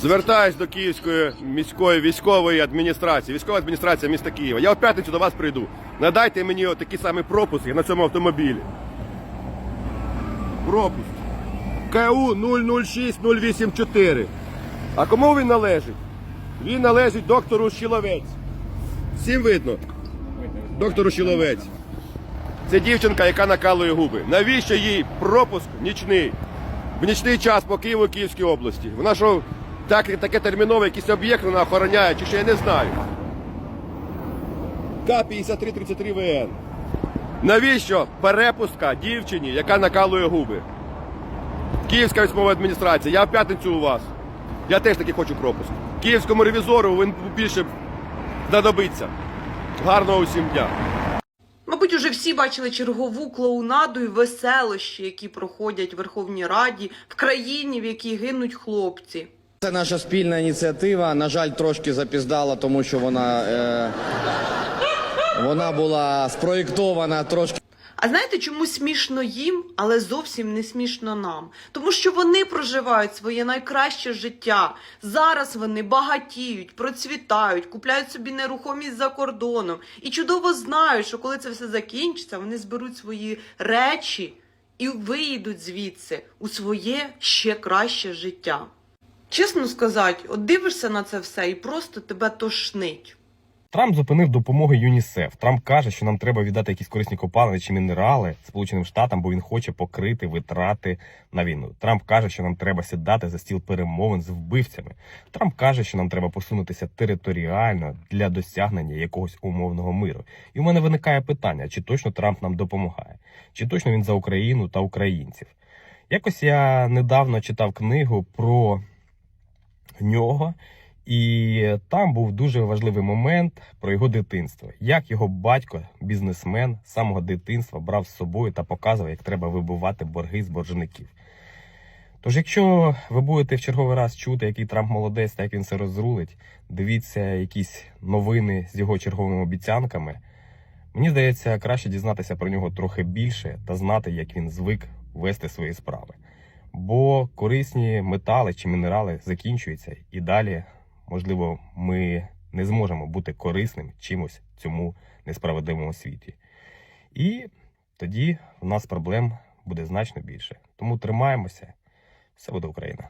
Звертаюсь до Київської міської військової адміністрації, військова адміністрація міста Києва. Я в п'ятницю до вас прийду. Надайте мені такі самі пропуски на цьому автомобілі. Пропуск. КУ 006084. А кому він належить? Він належить доктору Щіловець. Всім видно? Доктору Щіловець. Це дівчинка, яка накалує губи. Навіщо їй пропуск нічний? В нічний час по Києву Київській області. Вона що, так, таке термінове, якийсь об'єкт вона охороняє, чи що я не знаю. К-5333 ВН. Навіщо перепустка дівчині, яка накалує губи? Київська військова адміністрація, я в п'ятницю у вас. Я теж таки хочу пропуск. Київському ревізору він більше знадобиться. Гарного усім дня. Мабуть, уже всі бачили чергову клоунаду і веселощі, які проходять в Верховній Раді в країні, в якій гинуть хлопці. Це наша спільна ініціатива. На жаль, трошки запіздала, тому що вона, е, вона була спроєктована трошки. А знаєте, чому смішно їм, але зовсім не смішно нам? Тому що вони проживають своє найкраще життя. Зараз вони багатіють, процвітають, купляють собі нерухомість за кордоном і чудово знають, що коли це все закінчиться, вони зберуть свої речі і виїдуть звідси у своє ще краще життя. Чесно сказати, от дивишся на це все і просто тебе тошнить. Трамп зупинив допомогу ЮНІСЕФ. Трамп каже, що нам треба віддати якісь корисні копалини чи мінерали Сполученим Штатам, бо він хоче покрити витрати на війну. Трамп каже, що нам треба сідати за стіл перемовин з вбивцями. Трамп каже, що нам треба посунутися територіально для досягнення якогось умовного миру. І в мене виникає питання: чи точно Трамп нам допомагає, чи точно він за Україну та українців? Якось я недавно читав книгу про нього. І там був дуже важливий момент про його дитинство. Як його батько, бізнесмен, з самого дитинства брав з собою та показував, як треба вибивати борги з боржників. Тож, якщо ви будете в черговий раз чути, який Трамп молодець та як він це розрулить, дивіться якісь новини з його черговими обіцянками. Мені здається, краще дізнатися про нього трохи більше та знати, як він звик вести свої справи. Бо корисні метали чи мінерали закінчуються і далі можливо, ми не зможемо бути корисним чимось цьому несправедливому світі. І тоді в нас проблем буде значно більше. Тому тримаємося, все буде Україна.